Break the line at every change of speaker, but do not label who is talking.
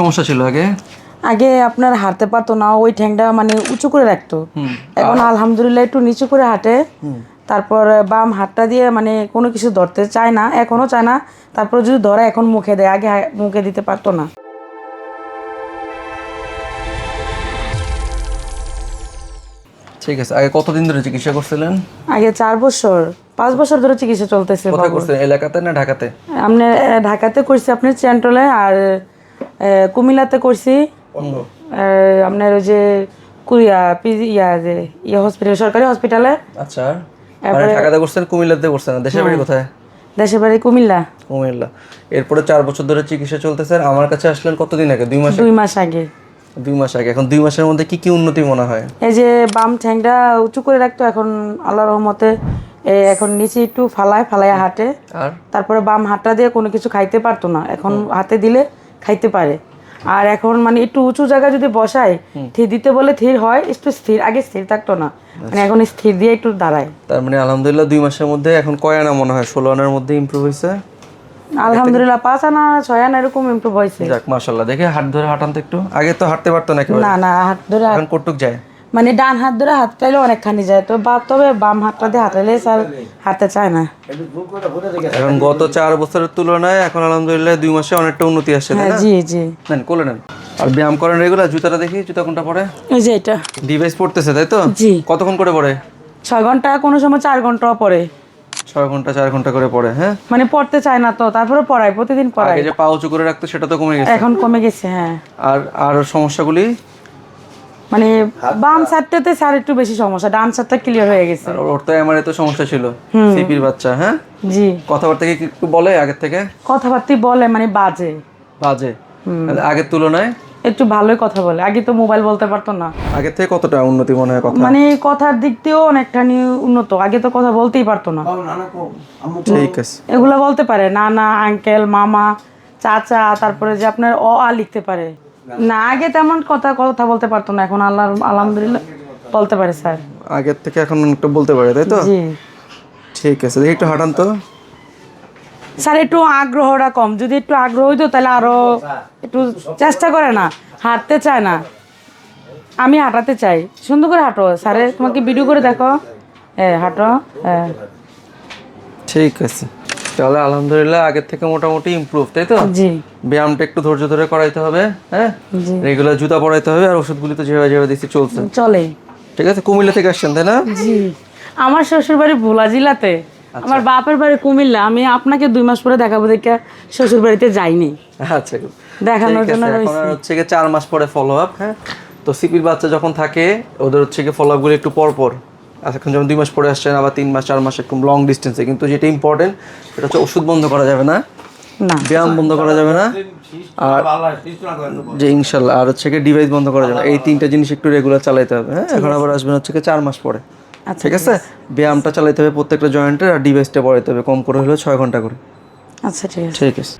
সমস্যা ছিল আগে?
আগে আপনার হাঁটতে পারতো না ওই ঠ্যাংটা মানে উঁচু করে রাখতো। এখন আলহামদুলিল্লাহ একটু নিচু করে হাঁটে। তারপর বাম হাতটা দিয়ে মানে কোনো কিছু ধরতে চায় না এখনও চায় না। তারপর যদি ধরে এখন মুখে দেয়। আগে মুখে দিতে পারতো না।
ঠিক আছে আগে কতদিন ধরে চিকিৎসা করছিলেন?
আগে চার বছর পাঁচ বছর ধরে চিকিৎসা চলতেছে
কোথায় করছিলেন? এলাকাতে না ঢাকাতে?
আপনি আহ, ঢাকাতে করছি আপনি চেন্টলে আর কুমিল্লাতে করছি। আপনার ওই যে কুরিয়া পিজি ইয়া যে ইয়ে হসপিটাল সরকারি হসপিটালে
আচ্ছা। মানে ঢাকাতে করছেন কুমিল্লাতে করছেন দেশের বাড়ি কোথায়?
দেশের বাড়ি কুমিল্লা।
কুমিল্লা। এরপরে চার বছর ধরে চিকিৎসা চলতেছে। আমার কাছে আসলেন কতদিন আগে? দুই মাস
দুই মাস আগে।
দুই মাস আগে। এখন দুই মাসের মধ্যে কি কি উন্নতি মনে হয়?
এই যে বাম ঠ্যাংটা উঁচু করে রাখতো এখন আল্লাহর রহমতে এখন নিচে একটু ফালায় ফালায় হাঁটে।
আর?
তারপরে বাম হাতটা দিয়ে কোনো কিছু খাইতে পারতো না। এখন হাতে দিলে খাইতে পারে। আর এখন মানে একটু উঁচু জায়গায় যদি বসায় থির দিতে বলে থির হয় একটু স্থির আগে স্থির থাকতো না। মানে এখন স্থির দিয়ে একটু দাঁড়ায়।
তার মানে আলহামদুলিল্লাহ দুই মাসের মধ্যে এখন কয় আনা মনে হয়? ষোলো আনার মধ্যে ইমপ্রুভ হয়েছে?
আলহামদুলিল্লাহ পাঁচ আনা ছয় আনা এরকম ইমপ্রুভ হয়েছে।
যাক মাশাল্লাহ দেখে হাত ধরে হাঁটান তো একটু। আগে তো হাঁটতে পারতো না
না না হাত ধরে
এখন কটুক যায়।
মানে ডান হাত ধরে হাত চাইলে অনেকখানি যায় তো বা তবে বাম হাতটা দিয়ে হাতাইলে স্যার হাতে চায় না।
এখন গত চার বছরের তুলনায় এখন আলহামদুলিল্লাহ দুই মাসে অনেকটা উন্নতি আসছে
হ্যাঁ জি জি।
নেন কোলে নেন। আর ব্যায়াম করেন রেগুলার জুতাটা দেখি জুতা কোনটা পরে?
এই যে এটা।
ডিভাইস পড়তেছে তাই তো?
জি।
কতক্ষণ করে পড়ে
ছয় ঘণ্টা কোনো সময় চার ঘন্টাও পড়ে
ছয় ঘণ্টা চার ঘণ্টা করে পড়ে হ্যাঁ?
মানে পড়তে চায় না তো তারপরে পড়ায় প্রতিদিন পড়ায়।
যে পা উঁচু করে রাখতো সেটা তো কমে গেছে।
এখন কমে গেছে হ্যাঁ।
আর আর সমস্যাগুলি?
মানে বাম সাইডটাতে স্যার একটু বেশি সমস্যা ডান সাইডটা ক্লিয়ার হয়ে গেছে।
ওর তো আমার তো সমস্যা ছিল সিপির বাচ্চা হ্যাঁ?
জি।
কথাবার্তা কি একটু বলে আগের থেকে?
কথাবার্তা বলে মানে বাজে।
বাজে। আগের তুলনায়?
একটু ভালোই কথা বলে। আগে তো মোবাইল বলতে পারতো না।
আগের থেকে কতটা উন্নতি মনে হয় কথা?
মানে কথার দিক দিয়েও অনেকখানি উন্নত। আগে তো কথা বলতেই পারতো না।
ঠিক আছে।
এগুলো বলতে পারে। নানা আঙ্কেল মামা চাচা তারপরে যে আপনার অ আ লিখতে পারে। না আগে তেমন কথা কথা বলতে পারতো না এখন আল্লাহ আলহামদুলিল্লাহ বলতে পারে স্যার।
আগের থেকে এখন একটু বলতে পারে তাই তো?
জি।
ঠিক আছে দেখি একটু হাঁটান তো।
স্যার একটু আগ্রহটা কম যদি একটু আগ্রহ হইতো তাহলে আরও একটু চেষ্টা করে না হাঁটতে চায় না। আমি হাঁটাতে চাই সুন্দর করে হাঁটো স্যারে তোমাকে ভিডিও করে দেখো। হ্যাঁ হাঁটো হ্যাঁ।
ঠিক আছে। তাহলে আলহামদুলিল্লাহ আগের থেকে মোটামুটি ইমপ্রুভ তাই তো?
জি।
ব্যায়ামটা একটু ধৈর্য ধরে করাইতে হবে হ্যাঁ?
জি।
রেগুলার জুতা পরাইতে হবে আর ওষুধগুলি তো যেভাবে যেভাবে দিচ্ছি চলছে।
চলে।
ঠিক আছে? কুমিল্লা থেকে আসছেন তাই না?
জি। আমার শ্বশুর বাড়ি ভোলা জেলাতে। আমার বাপের বাড়ি কুমিল্লা। আমি আপনাকে দুই মাস পরে দেখাবো দেখে শ্বশুর বাড়িতে যাইনি।
আচ্ছা।
দেখানোর জন্য
হচ্ছে গিয়ে চার মাস পরে ফলো আপ হ্যাঁ? তো সিপির বাচ্চা যখন থাকে ওদের হচ্ছে গিয়ে ফলো আপগুলো একটু পর পর এখন যেমন দুই মাস পরে আসছেন আবার তিন মাস চার মাস একটু লং ডিস্টেন্সে কিন্তু যেটা ইম্পর্টেন্ট সেটা হচ্ছে ওষুধ বন্ধ করা যাবে না? ব্যায়াম বন্ধ করা যাবে না? আর যে ইনশাল্লাহ আর হচ্ছে গিয়ে ডিভাইস বন্ধ করা যাবে। এই তিনটা জিনিস একটু রেগুলার চালাইতে হবে। হ্যাঁ এখন আবার আসবেন হচ্ছে চার মাস পরে।
আচ্ছা
ঠিক আছে? ব্যায়ামটা চালাইতে হবে প্রত্যেকটা জয়েন্টের আর ডিভাইসটা পড়াইতে হবে কম করে হলেও ছয় ঘণ্টা করে।
আচ্ছা ঠিক আছে।
ঠিক আছে।